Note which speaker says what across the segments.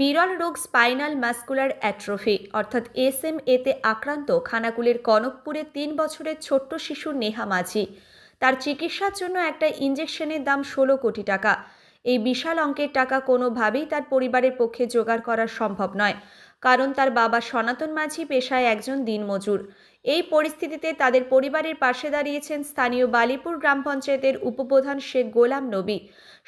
Speaker 1: বিরল রোগ spinal muscular atrophy, অর্থাৎ এসএম এতে আক্রান্ত খানাকুলের কনকপুরে তিন বছরের ছোট্ট শিশু নেহা মাঝি। তার চিকিৎসার জন্য একটা ইঞ্জেকশনের দাম ষোলো কোটি টাকা। এই বিশাল অঙ্কের টাকা কোনোভাবেই তার পরিবারের পক্ষে জোগাড় করা সম্ভব নয়, কারণ তার বাবা সনাতন মাঝি পেশায় একজন দিনমজুর। এই পরিস্থিতিতে তাদের পরিবারের পাশে দাঁড়িয়েছেন স্থানীয় বালিপুর গ্রাম পঞ্চায়েতের উপপ্রধান শেখ গোলাম নবী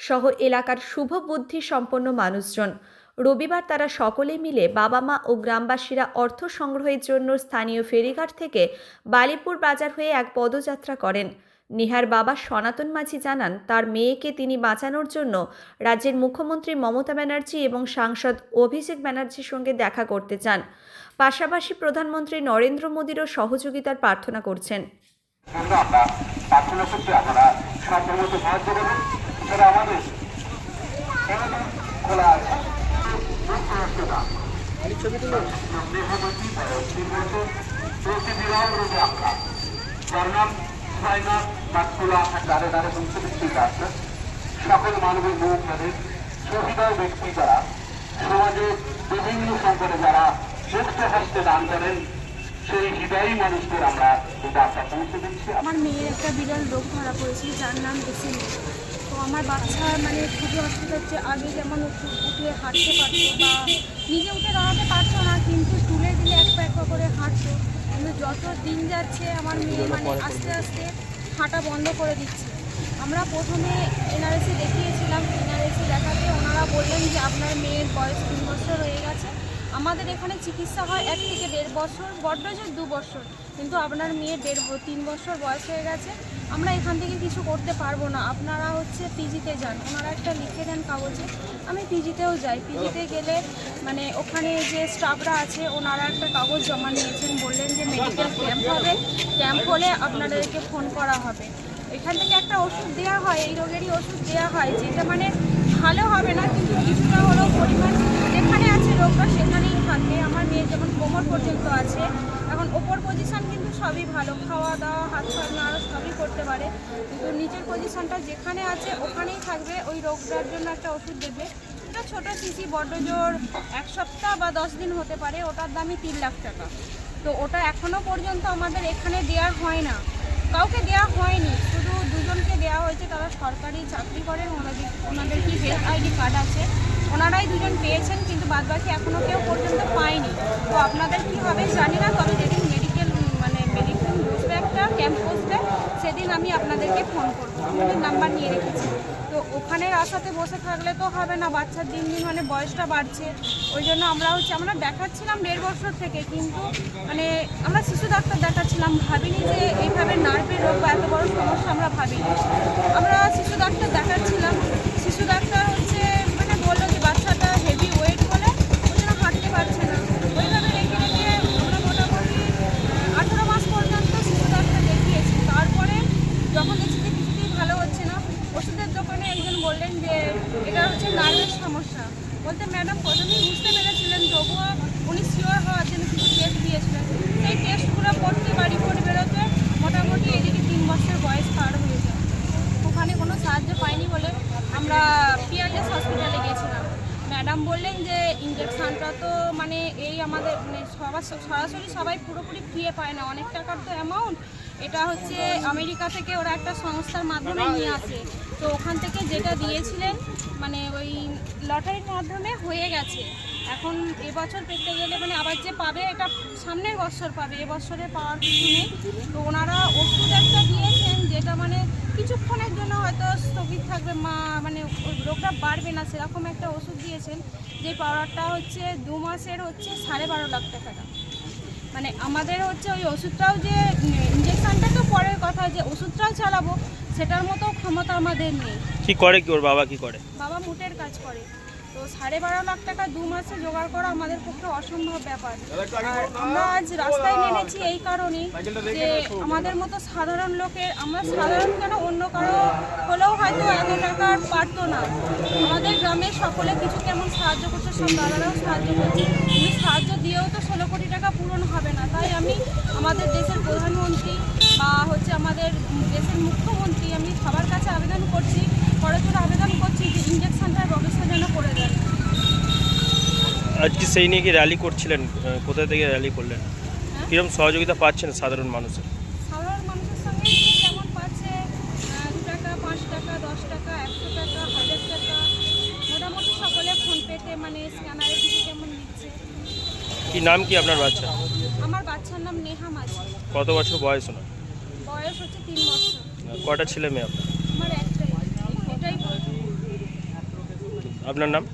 Speaker 1: সহ এলাকার শুভ বুদ্ধি সম্পন্ন মানুষজন। রবিবার তারা সকলে মিলে বাবা মা ও গ্রামবাসীরা অর্থ সংগ্রহের জন্য স্থানীয় ফেরিঘাট থেকে বালিপুর বাজার হয়ে এক পদযাত্রা করেন। নিহার বাবা সনাতন মাঝি জানান, তার মেয়েকে তিনি বাঁচানোর জন্য রাজ্যের মুখ্যমন্ত্রী মমতা ব্যানার্জি এবং সাংসদ অভিষেক ব্যানার্জির সঙ্গে দেখা করতে চান। পাশাপাশি প্রধানমন্ত্রী নরেন্দ্র মোদীরও সহযোগিতার প্রার্থনা করছেন।
Speaker 2: আমাদের খোলা আছে মুখ রাখতে দাম দেহমন্ত্রী তিন বছর চলছে বিরাম রোগে আক্রান্ত যার নাম স্পাইনাল মাস্কুলা দ্বারে দ্বারে বংশভিত্তিক আছে সকল মানবের মুখ তাদের সহিদায় ব্যক্তি যারা সমাজে বিভিন্ন সংকটে যারা মুক্ত হস্তে দান করেন সেই হৃদয়ী মানুষদের আমরা বার্তা পৌঁছে দিচ্ছি
Speaker 3: আমার মেয়ের একটা বিরল রোগ ধরা পড়েছে, যার নাম এসএমএ। তো আমার বাচ্চা মানে খুবই অসুবিধা হচ্ছে, আগে যেমন উঠে হাঁটতে পারতো বা নিজে উঠে দাঁড়াতে পারছ না, কিন্তু তুলে দিলে এক পা এক পা করে হাঁটছো। কিন্তু যত দিন যাচ্ছে আমার মেয়ে মানে আস্তে আস্তে হাঁটা বন্ধ করে দিচ্ছে। আমরা প্রথমে এনআরএসি দেখিয়েছিলাম, এনআরএসি দেখাতে ওনারা বললেন যে আপনার মেয়ের বয়স তিন বছর হয়ে গেছে। আমাদের এখানে চিকিৎসা হয় এক থেকে দেড় বছর বড্ড বড্ডজের দু বছর। কিন্তু আপনার মেয়ে দেড় তিন বছর বয়স হয়ে গেছে, আমরা এখান থেকে কিছু করতে পারব না। আপনারা হচ্ছে পিজিতে যান। ওনারা একটা লিখে দেন কাগজে। আমি পিজিতেও যাই। পিজিতে গেলে মানে ওখানে যে স্টাফরা আছে, ওনারা একটা কাগজ জমা নিয়েছেন। বললেন যে মেডিকেল ক্যাম্প হবে। ক্যাম্প হলে আপনাদেরকে ফোন করা হবে। এখান থেকে একটা ওষুধ দেওয়া হয়। এই রোগেরই ওষুধ দেওয়া হয়। যেটা মানে ভালো হবে না, কিন্তু কিছুটা হলেও পরিমাণ। আছে রোগটা সেখানেই থাকবে আমার মেয়ের যেমন কোমর পর্যন্ত আছে, এখন ওপর পজিশন কিন্তু সবই ভালো। খাওয়া দাওয়া, হাত পা নাড়া সবই করতে পারে। কিন্তু নিচের পজিশনটা যেখানে আছে, ওখানেই থাকবে। ওই রোগটার জন্য একটা ওষুধ দেবে। এটা ছোটো সিসি বড্ড জোর, এক সপ্তাহ বা দশ দিন হতে পারে। ওটার দামই তিন লাখ টাকা। তো ওটা এখনও পর্যন্ত আমাদের এখানে দেওয়া হয় না। কাউকে দেওয়া হয়নি। শুধু দুজনকে দেওয়া হয়েছে। তারা সরকারি চাকরি করেন ওনাদের ওনাদের কি হেলথ আইডি কার্ড আছে? ওনারাই দুজন পেয়েছেন, কিন্তু বাদবাকি এখনও কেউ পর্যন্ত পায়নি। তো আপনাদের কী হবে জানি না, তবে যেদিন মেডিকেল মানে মেডিকেল বসবে একটা ক্যাম্প বসবে, সেদিন আমি আপনাদেরকে ফোন করব। আপনাদের নাম্বার নিয়ে রেখেছি। তো ওখানে আশাতে বসে থাকলে তো হবে না, বাচ্চার দিন দিন মানে বয়সটা বাড়ছে। ওই জন্য আমরা হচ্ছে, আমরা দেখাচ্ছিলাম দেড় বছর থেকে, কিন্তু মানে আমরা শিশু ডাক্তার দেখাচ্ছিলাম, ভাবিনি যে এইভাবে নার্ভের রোগ বা এত বড় সমস্যা আমরা ভাবিনি। আমরা শিশু ডাক্তার দেখাচ্ছিলাম শিশু ডাক্তার হচ্ছে মানে বলল যে বাচ্চাটা হেভি ওয়েট বলে ওই জন্য হাঁটতে পারছে না ওইভাবে রেখে রেখে আমরা মোটামুটি আঠেরো মাস পর্যন্ত শিশু ডাক্তার দেখিয়েছি তারপরে যখন দেখছি যে কিছুতেই ভালো হচ্ছে না ওষুধের দোকানে একজন বললেন যে এটা হচ্ছে নার্ভের সমস্যা। বলতে ম্যাডাম, প্রথমেই বুঝতে পেরেছিলেন, তবুও উনি শিওর হওয়ার জন্য কিছু টেস্ট দিয়েছিলেন। সেই টেস্টগুলো করতে বাড়ি করে বেরোতে মোটামুটি এদিকে তিন বছর বয়স পার হয়ে যায়। ওখানে কোনো সাহায্য পাইনি বলে আমরা পিয়ারলেস হসপিটালে গিয়েছিলাম। ম্যাডাম বললেন যে ইঞ্জেকশানটা তো মানে এই আমাদের মানে সবার সরাসরি সবাই পুরোপুরি ফ্রিয়ে পায় না। অনেক টাকার তো অ্যামাউন্ট এটা হচ্ছে আমেরিকা থেকে ওরা একটা সংস্থার মাধ্যমে নিয়ে আসে। তো ওখান থেকে যেটা দিয়েছিলেন মানে ওই লটারির মাধ্যমে হয়ে গেছে। এখন এবছর পেতে গেলে মানে আবার যে পাবে এটা সামনের বছর পাবে। এবছরে পাওয়ার কিছু নেই। তো ওনারা ওষুধ একটা দিয়েছেন যেটা মানে কিছুক্ষণের জন্য হয়তো স্থগিত থাকবে। মা মানে রোগটা বাড়বে না সেরকম একটা ওষুধ দিয়েছেন যে পাওয়ারটা হচ্ছে দু মাসের হচ্ছে সাড়ে বারো লাখ টাকা। মানে আমাদের হচ্ছে ওই ওষুধটাও যে ইঞ্জেকশনটা তো পরের কথা যে ওষুধটাও চালাবো সেটার মতো ক্ষমতা আমাদের নেই।
Speaker 4: কি করে কি ওর বাবা কি করে?
Speaker 3: বাবা মুটের কাজ করে। তো সাড়ে বারো লাখ টাকা দু মাসে জোগাড় করা আমাদের পক্ষে অসম্ভব ব্যাপার। আর আমরা আজ রাস্তায় নেমেছি এই কারণেই যে আমাদের মতো সাধারণ লোকের আমরা সাধারণ কেন অন্য কারও হলেও হয়তো এত টাকা পারতো না। আমাদের গ্রামে সকলে কিছু কেমন সাহায্য করছে সব দাদারাও সাহায্য করছে। কিন্তু সাহায্য দিয়েও তো ষোলো কোটি টাকা পূরণ হবে না। তাই আমি আমাদের দেশের প্রধানমন্ত্রী বা হচ্ছে আমাদের দেশের মুখ্যমন্ত্রী আমি সবার কাছে আবেদন করছি করজোর আবেদন করছি যে ইঞ্জেকশনটার ব্যবস্থা যেন করে দেন।
Speaker 4: আজকে সেই নিয়ে কি র্যালি করছিলেন? কোথা থেকে র্যালি করলেন? কীরকম সহযোগিতা পাচ্ছেন সাধারণ মানুষের?
Speaker 3: সাধারণ মানুষের সঙ্গে যেমন পাচ্ছে দু টাকা পাঁচ টাকা দশ টাকা একশো টাকা হাজার টাকা। মোটামুটি সকলে ফোনপেতে মানে স্ক্যানারে থেকে যেমন নিচ্ছে।
Speaker 4: কি নাম কি আপনার বাচ্চা?
Speaker 3: আমার বাচ্চার নাম নেহা মাঝি।
Speaker 4: কত বছর বয়স না
Speaker 3: বয়স হচ্ছে তিন বছর।
Speaker 4: কটা ছেলে মেয়ে আপনার
Speaker 3: আমার একটাই এটাই বলছি
Speaker 4: আপনার নাম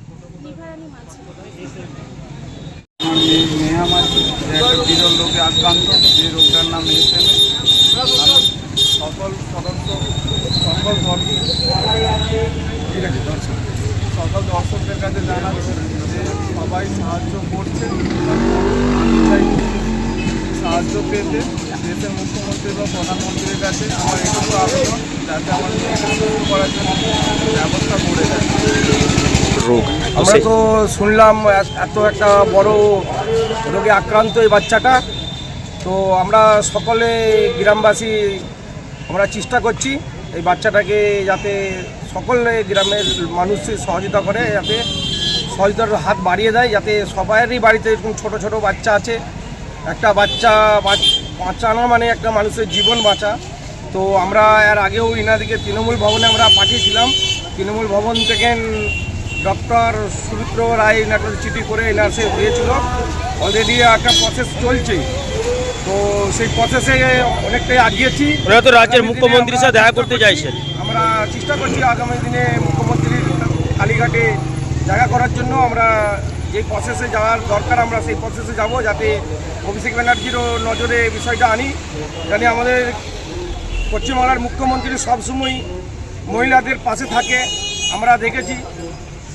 Speaker 5: এই রোগে আক্রান্ত যে রোগটার নাম এসএমএ আমি সকল সদস্য সকল দর্শক সকল দর্শকদের কাছে জানাচ্ছি যে সবাই সাহায্য করছে সাহায্য পেতে দেশের মুখ্যমন্ত্রী বা প্রধানমন্ত্রীর কাছে আমার এটুকু আবেদন যাতে আমার ব্যবস্থা
Speaker 4: রোগ।
Speaker 6: আমরা তো শুনলাম এত একটা বড় রোগে আক্রান্ত এই বাচ্চাটা। তো আমরা সকলে গ্রামবাসী আমরা চেষ্টা করছি এই বাচ্চাটাকে যাতে সকলে গ্রামের মানুষ সহযোগিতা করে যাতে সহযোগিতার হাত বাড়িয়ে দেয় যাতে সবারই বাড়িতে এরকম ছোটো ছোটো বাচ্চা আছে। একটা বাচ্চা বাচ- বাঁচানো মানে একটা মানুষের জীবন বাঁচা। তো আমরা এর আগেও ইনাদিকে তৃণমূল ভবনে আমরা পাঠিয়েছিলাম। তৃণমূল ভবন থেকে ডক্টর সুমিত্র রায় একটা চিঠি করে এনআরসি দিয়েছিল। অলরেডি একটা প্রসেস চলছে। তো সেই প্রসেসে অনেকটাই আগিয়েছি।
Speaker 4: ওরা তো রাজ্যের মুখ্যমন্ত্রীর সাথে দেখা করতে চাইছেন।
Speaker 6: আমরা চেষ্টা করছি আগামী দিনে মুখ্যমন্ত্রীর কালীঘাটে দেখা করার জন্য। আমরা যে প্রসেসে যাওয়ার দরকার আমরা সেই প্রসেসে যাব যাতে অভিষেক ব্যানার্জিরও নজরে বিষয়টা আনি। জানি আমাদের পশ্চিমবাংলার মুখ্যমন্ত্রী সবসময় মহিলাদের পাশে থাকে। আমরা দেখেছি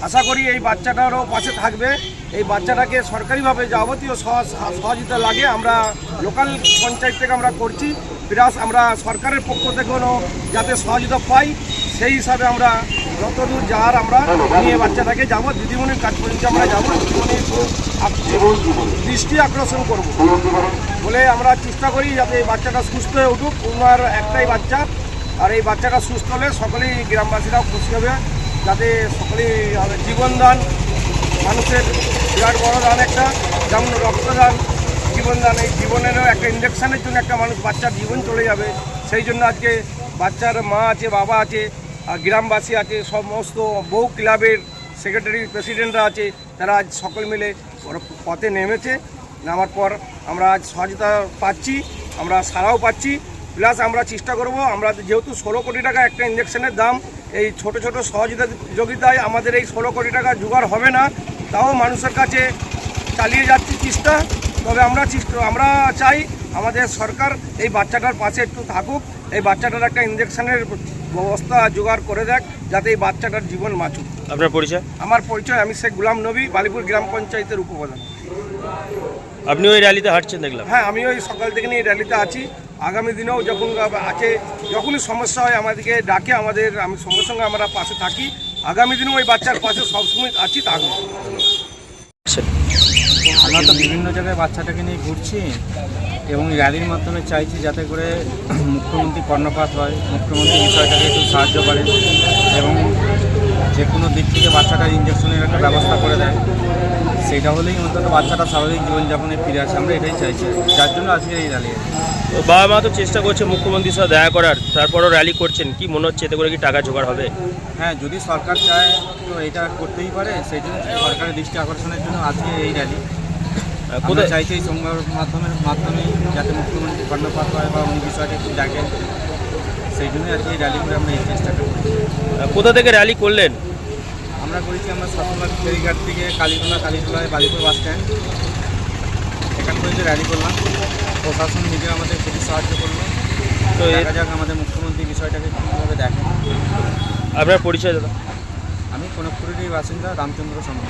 Speaker 6: আশা করি এই বাচ্চাটারও পাশে থাকবে। এই বাচ্চাটাকে সরকারিভাবে যাবতীয় সহ- সহযোগিতা লাগে, আমরা লোকাল পঞ্চায়েত থেকে আমরা করছি। প্লাস আমরা সরকারের পক্ষ থেকেও যাতে সহযোগিতা পাই, সেই হিসাবে আমরা যতদূর যাওয়ার আমরা নিয়ে বাচ্চাটাকে যাব। দিদিমণির কাজ পর্যন্ত আমরা যাব। দৃষ্টি আকর্ষণ করব। বলে আমরা চেষ্টা করি যাতে এই বাচ্চাটা সুস্থ হয়ে উঠুক। ওনার একটাই বাচ্চা। আর এই বাচ্চাটা সুস্থ হলে সকলেই গ্রামবাসীরাও খুশি হবে। যাতে সকলেই জীবনদান মানুষের বিরাট বড় দান একটা, যেমন রক্তদান জীবনদান এই জীবনেরও একটা ইঞ্জেকশনের জন্য একটা মানুষ বাচ্চার জীবন চলে যাবে। সেই জন্য আজকে বাচ্চার মা আছে, বাবা আছে গ্রামবাসী আছে, সমস্ত বহু ক্লাবের সেক্রেটারি প্রেসিডেন্টরা আছে, তারা আজ সকল মিলে পথে নেমেছে। নামার পর আমরা আজ সহযোগিতা পাচ্ছি, আমরা সারাও পাচ্ছি। প্লাস আমরা চেষ্টা করব, আমরা যেহেতু ষোলো কোটি টাকা একটা ইঞ্জেকশনের দাম এই ছোট ছোট সহযোগিতায় আমাদের এই ষোলো কোটি টাকা জোগাড় হবে না তাও মানুষের কাছে চালিয়ে যাচ্ছি চেষ্টা তবে আমরা আমরা চাই আমাদের সরকার এই বাচ্চাটার পাশে একটু থাকুক এই বাচ্চাটার একটা ইঞ্জেকশনের ব্যবস্থা জোগাড় করে দেখ যাতে এই বাচ্চাটার জীবন বাঁচুক।
Speaker 4: আপনার পরিচয়?
Speaker 6: আমার পরিচয় আমি শেখ গুলাম নবী বালিপুর গ্রাম পঞ্চায়েতের উপপ্রধান।
Speaker 4: আপনি ওই র্যালিতে হাঁটছেন দেখলাম।
Speaker 6: হ্যাঁ আমি ওই সকাল থেকে নিয়ে র্যালিতে আছি। আগামী দিনেও যখন আছে, যখনই সমস্যা হয় আমাদেরকে ডাকে, আমাদের, আমি সঙ্গে সঙ্গে আমরা পাশে থাকি। আগামী দিনেও ওই বাচ্চার পাশে সবসময় আছি, থাকব।
Speaker 5: আমরা তো বিভিন্ন জায়গায় বাচ্চাটাকে নিয়ে ঘুরছি এবং র্যালির মাধ্যমে চাইছি যাতে করে মুখ্যমন্ত্রী কর্ণপাত হয়, মুখ্যমন্ত্রী বিষয়টাকে একটু সাহায্য করে এবং যে কোনো দিক থেকে বাচ্চাটার ইঞ্জেকশনের একটা ব্যবস্থা করে দেয়। সেটা হলেই অন্তত বাচ্চাটা স্বাভাবিক জীবনযাপনে ফিরে আসে, আমরা এটাই চাইছি। যার জন্য আজকে এই র্যালি।
Speaker 4: বাবা মা তো চেষ্টা করছে মুখ্যমন্ত্রীর সাথে দেখা করার তারপরও র্যালি করছেন। কি মনে হচ্ছে এতে করে কি টাকা জোগাড় হবে?
Speaker 5: হ্যাঁ যদি সরকার চায় তো এটা করতেই পারে সেই জন্য সরকারের দৃষ্টি আকর্ষণের জন্য আজকে এই র্যালি
Speaker 4: কোথায়?
Speaker 5: চাইছি এই সংবাদের মাধ্যমে মাধ্যমে যাতে মুখ্যমন্ত্রী কর্ণপাত হয় বা উনি বিষয়টা একটু দেখেন। সেই জন্য আজকে এই র্যালি করে আমরা এই চেষ্টাটা করি
Speaker 4: কোথা থেকে র্যালি করলেন?
Speaker 5: আমরা করেছি আমরা সফলবাগ ফেরিঘাট থেকে কালীতলা কালীতলায় বালিপুর বাস স্ট্যান্ড পর্যন্ত র্যালি করলাম। প্রশাসন নিজে আমাদের খুবই সাহায্য করল।
Speaker 4: তো
Speaker 5: দেখা যাক আমাদের মুখ্যমন্ত্রী বিষয়টাকে কীভাবে দেখেন।
Speaker 4: আপনার পরিচয় দাদা।
Speaker 5: আমি কনকপুরেরই বাসিন্দা রামচন্দ্র সম্মান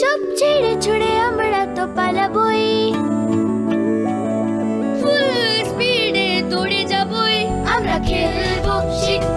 Speaker 7: সব ছেড়ে ছুড়ে আমরা তো পালাবই। ফুল স্পিডে দৌড়ে যাবই। আমরা খেলব শিখব